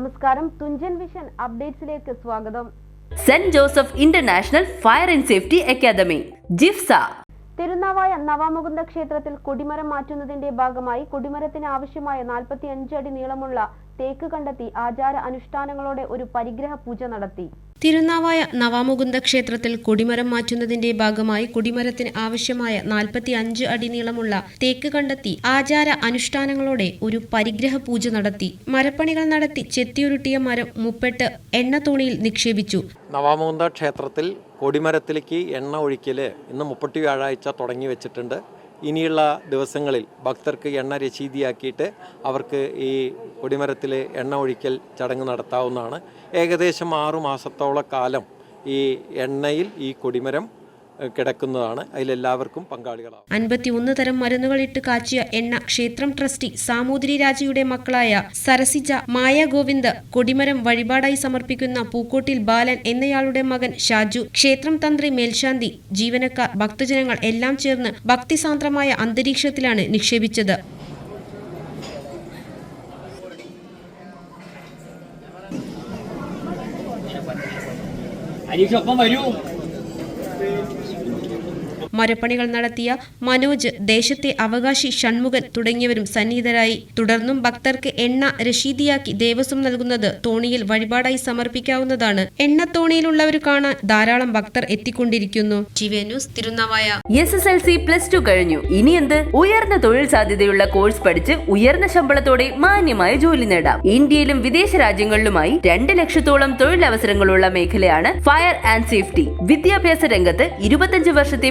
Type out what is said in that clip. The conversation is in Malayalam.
നമസ്കാരം. തുഞ്ചൻ വിഷൻ അപ്ഡേറ്റ്സിലേക്ക് സ്വാഗതം. Saint Joseph international fire and safety academy JIFS. Thirunavaya Navamukunda ക്ഷേത്രത്തിൽ കൊടിമരം മാറ്റുന്നതിന്റെ ഭാഗമായി കൊടിമരത്തിന് ആവശ്യമായ നാൽപ്പത്തി അഞ്ച് അടി നീളമുള്ള തേക്ക് കണ്ടെത്തി ആചാര അനുഷ്ഠാനങ്ങളോടെ ഒരു പരിഗ്രഹ പൂജ നടത്തി. തിരുനാവായ നവാമുകുന്ദ ക്ഷേത്രത്തിൽ കൊടിമരം മാറ്റുന്നതിന്റെ ഭാഗമായി കൊടിമരത്തിന് ആവശ്യമായ നാൽപ്പത്തി അഞ്ച് അടി നീളമുള്ള തേക്ക് കണ്ടെത്തി ആചാര അനുഷ്ഠാനങ്ങളോടെ ഒരു പരിഗ്രഹ പൂജ നടത്തി. മരപ്പണികൾ നടത്തി ചെത്തിയുരുട്ടിയ മരം മുപ്പെട്ട് എണ്ണ തോണിയിൽ നിക്ഷേപിച്ചു. നവാമുകുന്ദ ക്ഷേത്രത്തിൽ കൊടിമരത്തിലേക്ക് എണ്ണ ഒഴിക്കൽ ഇന്ന് മുപ്പത്തി വ്യാഴാഴ്ച തുടങ്ങി വെച്ചിട്ടുണ്ട്. ഇനിയുള്ള ദിവസങ്ങളിൽ ഭക്തർക്ക് എണ്ണ രശീതിയാക്കിയിട്ട് അവർക്ക് ഈ കൊടിമരത്തിൽ എണ്ണ ഒഴിക്കൽ ചടങ്ങ് നടത്താവുന്നതാണ്. ഏകദേശം ആറു മാസത്തോളം കാലം ഈ എണ്ണയിൽ ഈ കൊടിമരം കിടക്കുന്നതാണ്. അതിലെല്ലാവർക്കും പങ്കാളികളാവും. അൻപത്തിയൊന്ന് തരം മരുന്നുകൾ ഇട്ട് കാച്ചിയ എണ്ണ ക്ഷേത്രം ട്രസ്റ്റി സാമൂതിരി രാജയുടെ മക്കളായ സരസിജ മായ ഗോവിന്ദ് കൊടിമരം വഴിപാടായി സമർപ്പിക്കുന്ന പൂക്കോട്ടിൽ ബാലൻ എന്നയാളുടെ മകൻ ഷാജു ക്ഷേത്രം തന്ത്രി മേൽശാന്തി ജീവനക്കാർ ഭക്തജനങ്ങൾ എല്ലാം ചേർന്ന് ഭക്തിസാന്ദ്രമായ അന്തരീക്ഷത്തിലാണ് നിക്ഷേപിച്ചത്. അനീഷ് ഒപ്പം വരൂ. മരപ്പണികൾ നടത്തിയ മനോജ് ദേശത്തെ അവകാശി ഷൺമുഖൻ തുടങ്ങിയവരും സന്നിഹിതരായി. തുടർന്നും ഭക്തർക്ക് എണ്ണ രശീതിയാക്കി ദേവസ്വം നൽകുന്നത് തോണിയിൽ വഴിപാടായി സമർപ്പിക്കാവുന്നതാണ്. എണ്ണ തോണിയിലുള്ളവർ കാണാൻ ധാരാളം ഭക്തർ എത്തിക്കൊണ്ടിരിക്കുന്നു. TV news Thirunavaya. S S L C plus two കഴിഞ്ഞു. ഇനി എന്ത്? ഉയർന്ന തൊഴിൽ സാധ്യതയുള്ള കോഴ്സ് പഠിച്ച് ഉയർന്ന ശമ്പളത്തോടെ മാന്യമായ ജോലി നേടാം. ഇന്ത്യയിലും വിദേശ രാജ്യങ്ങളിലുമായി രണ്ട് ലക്ഷത്തോളം തൊഴിലവസരങ്ങളുള്ള മേഖലയാണ് ഫയർ ആൻഡ് സേഫ്റ്റി വിദ്യാഭ്യാസ രംഗത്ത് ഇരുപത്തഞ്ച് വർഷത്തെ